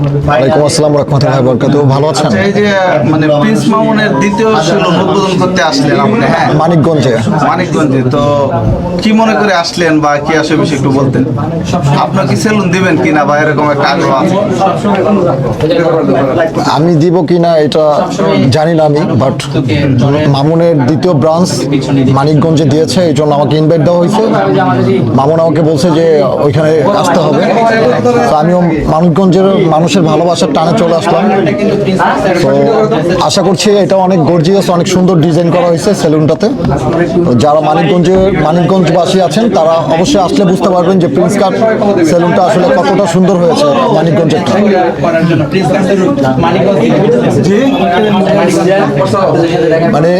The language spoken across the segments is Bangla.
ওয়ালাইকুম আসসালাম রহমতুল্লাহ বরকাত ভালো আছেন আচ্ছা, এই যে মানে প্রিন্স মামুনের দ্বিতীয় সেলুন উদ্বোধন করতে আসলেন আপনি হ্যাঁ। মানিকগঞ্জে। মানিকগঞ্জে তো কি মনে করে আসলেন বা কি আসে বিষয়ে একটু বলতেন? আপনার কি সেলুন দিবেন কিনা বা এরকম একটা আগ্রহ আছে? আমি দিব কিনা এটা জানি না আমি বাট মামুনের দ্বিতীয় ব্রাঞ্চ মানিকগঞ্জে দিয়েছে এই জন্য আমাকে ইনভাইট দেওয়া হয়েছে। মামুন আমাকে বলছে যে ওইখানে আসতে হবে। তো আমিও মানিকগঞ্জের মানুষের ভালোবাসার টানে চলে আসলাম। তো আশা করছি এটা অনেক গর্জিয়াস অনেক সুন্দর ডিজাইন করা হয়েছে সেলুনটাতে। যারা মানিকগঞ্জে মানিকগঞ্জবাসী আছেন তারা অবশ্যই আসলে বুঝতে পারবেন যে প্রিন্স কাট সেলুনটা আসলে কতটা সুন্দর হয়েছে মানিকগঞ্জেরটা মানে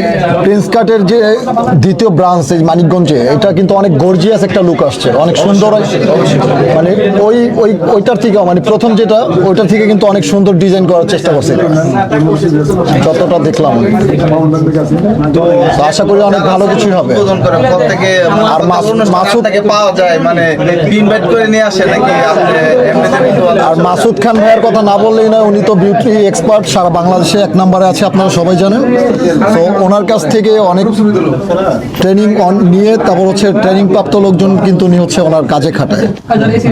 প্রিন্স কাটের যে দ্বিতীয় ব্রাঞ্চ এই মানিকগঞ্জে এটা কিন্তু অনেক গর্জিয়াস একটা লুক আসছে। অনেক সুন্দর মানে ওই ওই ওইটার থেকে মানে প্রথম যেটা ওইটার থেকে কিন্তু অনেক সুন্দর ডিজাইন করার চেষ্টা করছে। যতটা দেখলাম। তো আশা করি অনেক ভালো কিছুই হবে। আর মাসুদ- পাওয়া যায় মানে ইনভাইট করে নিয়ে আসে নাকি? আর মাসুদ খান ভাইয়ের কথা না বললেই না উনি তো বিউটি এক্সপার্ট সারা বাংলাদেশে এক নম্বরে আছে আপনারা সবাই জানেন। তো ওনার কাছ থেকে অনেক ট্রেনিং নিয়ে তারপর হচ্ছে ট্রেনিং প্রাপ্ত লোকজন কিন্তু উনি হচ্ছে ওনার কাজে খাটায়।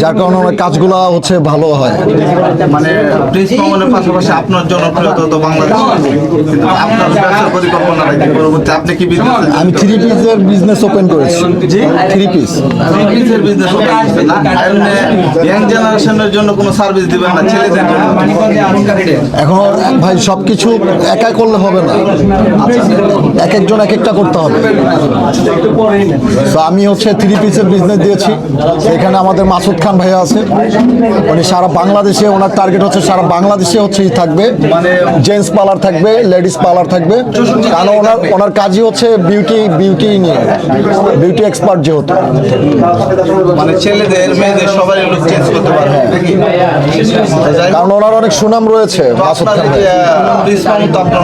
যার কারণে ওনার কাজগুলো হচ্ছে ভালো হয়। মানে প্রিন্স মামুনের পাশাপাশি আপনার জনপ্রিয়তা তো বাংলাদেশ আপনার ব্যবসার পরিকল্পনা নাকি পরবর্তী? আপনি কি বিজনেস আমি থ্রি পিসের বিজনেস ওপেন করেছি। জি? থ্রি পিস বিজনেসের বিজনেস না? এমনি ইয়াং জেনারেশনের জন্য কোনো সার্ভিস দিবেন না ছেলেদের এখন ভাই সব কিছু একা করলে হবে না। এক একজন এক একটা করতে হবে। তো আমি হচ্ছে থ্রি পিসের বিজনেস দিয়েছি। এখানে আমাদের মাসুদ খান ভাইয়া আছে। উনি সারা বাংলাদেশে ওনার টার্গেট হচ্ছে সারা বাংলাদেশে হচ্ছে থাকবে মানে জেন্টস পার্লার থাকবে লেডিস পার্লার থাকবে। কারণ ওনার ওনার কাজই হচ্ছে বিউটি বিউটি নিয়ে বিউটি এক্সপার্ট যেহেতু। মানে ছেলেদের মেয়েদের সবাই চেঞ্জ করতে পারবে নাকি? যাই হোক, কারণ ওনার অনেক সুনাম রয়েছে মাসুদ আপনার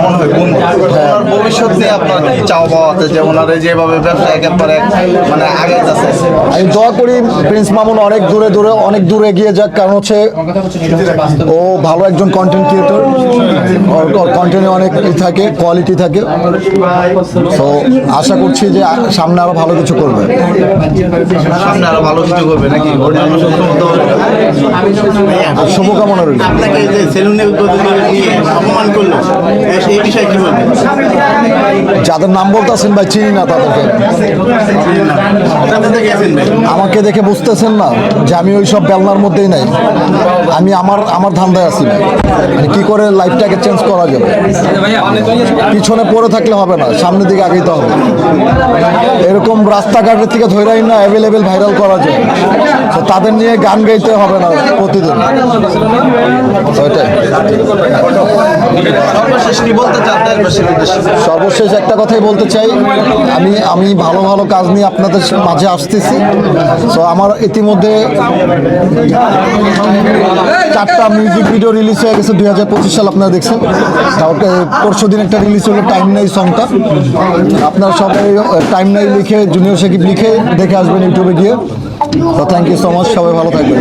খান আপনার বন্ধু ওনার ভবিষ্যৎ নিয়ে আপনার কি চাওয়া পাওয়া আছে যে ওনার যেভাবে ব্যবসা একের পর এক মানে আগে যাচ্ছে। আমি দোয়া করি প্রিন্স মামুন অনেক দূরে দূরে অনেক দূরে এগিয়ে যাক। কারণ হচ্ছে ও ভালো একজন কন্টেন্ট ক্রিয়েটর ওর কন্টেন্টে অনেক ই থাকে কোয়ালিটি থাকে। তো আশা করছি যে সামনে আরও ভালো কিছু করবে। সামনে আরও ভালো কিছু করবে নাকি? ওর জন্য শুভকামনা রইল। আপনাকে যে সেলুনে অপমান করল এই বিষয়ে কি বলবেন যাদের নাম বলতেছেন ভাই চিনি না তাদেরকে। আমাকে দেখে বুঝতেছেন না যে আমি ওই সব বেলনার মধ্যেই নাই। আমি আমার আমার ধান্দায় আছি ভাই। মানে কি করে লাইফটাকে চেঞ্জ করা যাবে? পিছনে পড়ে থাকলে হবে না সামনের দিকে আগেই তো হবে। এরকম রাস্তাঘাটের থেকে ধৈরাই না অ্যাভেলেবেল ভাইরাল করা যায়। তো তাদের নিয়ে গান গাইতে হবে না প্রতিদিন। সর্বশেষ কি একটা কথাই বলতে চাই। আমি আমি ভালো ভালো কাজ নিয়ে আপনাদের মাঝে আসতেছি। তো আমার ইতিমধ্যে চারটা মিউজিক ভিডিও রিলিজ হয়ে গেছে দুই হাজার পঁচিশ সাল, আপনারা দেখছেন। কাউকে পরশু দিন একটা রিলিজ হলো টাইম নাই সংটা আপনারা সবাই টাইম নাই লিখে জুনিয়র সাকিব লিখে দেখে আসবেন ইউটিউবে গিয়ে। তো থ্যাংক ইউ সো মাচ সবাই ভালো থাকবেন।